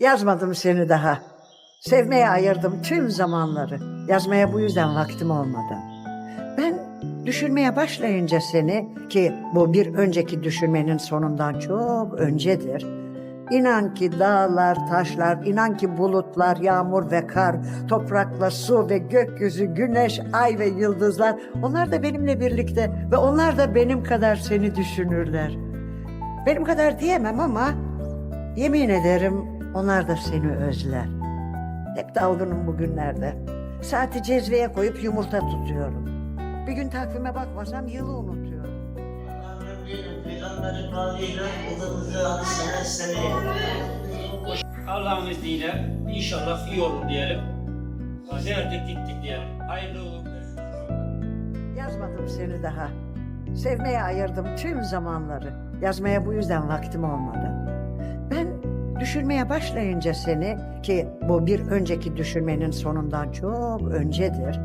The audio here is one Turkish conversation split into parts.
Yazmadım seni daha. Sevmeye ayırdım tüm zamanları. Yazmaya bu yüzden vaktim olmadı. Ben düşünmeye başlayınca seni ki bu bir önceki düşünmenin sonundan çok öncedir. İnan ki dağlar, taşlar, inan ki bulutlar, yağmur ve kar, toprakla su ve gökyüzü, güneş, ay ve yıldızlar onlar da benimle birlikte ve onlar da benim kadar seni düşünürler. Benim kadar diyemem ama yemin ederim onlar da seni özler. Hep dalgınım bugünlerde. Saati cezveye koyup yumurta tutuyorum. Bir gün takvime bakmasam yılı unutuyorum. Allah'ın izniyle inşallah iyi olur diyelim. Verdik gittik diyelim. Hayırlı uğurlu. Yazmadım seni daha. Sevmeye ayırdım tüm zamanları. Yazmaya bu yüzden vaktim olmadı. Ben düşünmeye başlayınca seni ki bu bir önceki düşünmenin sonundan çok öncedir.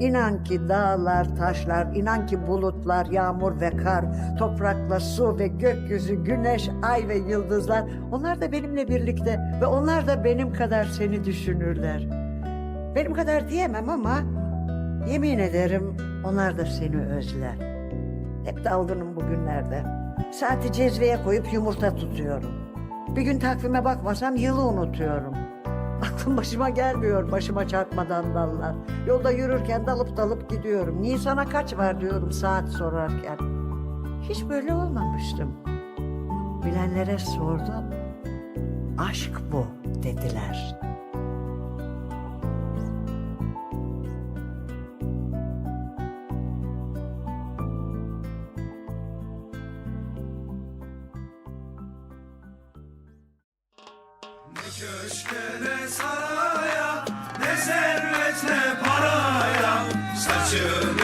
İnan ki dağlar, taşlar, inan ki bulutlar, yağmur ve kar, toprakla su ve gökyüzü, güneş, ay ve yıldızlar onlar da benimle birlikte ve onlar da benim kadar seni düşünürler. Benim kadar diyemem ama Yemin ederim onlar da seni özler. Hep dalgınım bugünlerde. Saati cezveye koyup yumurta tutuyorum. Bir gün takvime bakmasam yılı unutuyorum. Aklım başıma gelmiyor başıma çarpmadan dallar. Yolda yürürken dalıp dalıp gidiyorum. Nisan'a kaç var diyorum saat sorarken. Hiç böyle olmamıştım. Bilenlere sordum. Aşk bu dediler. Ne köşke ne saraya Ne servet ne paraya. Saçının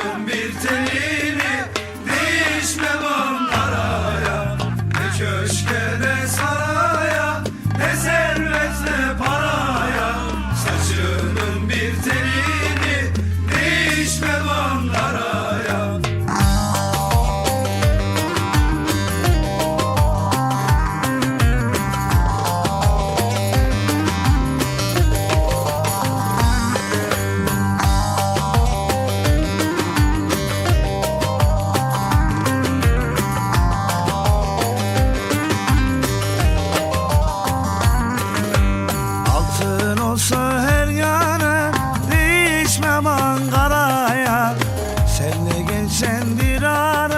not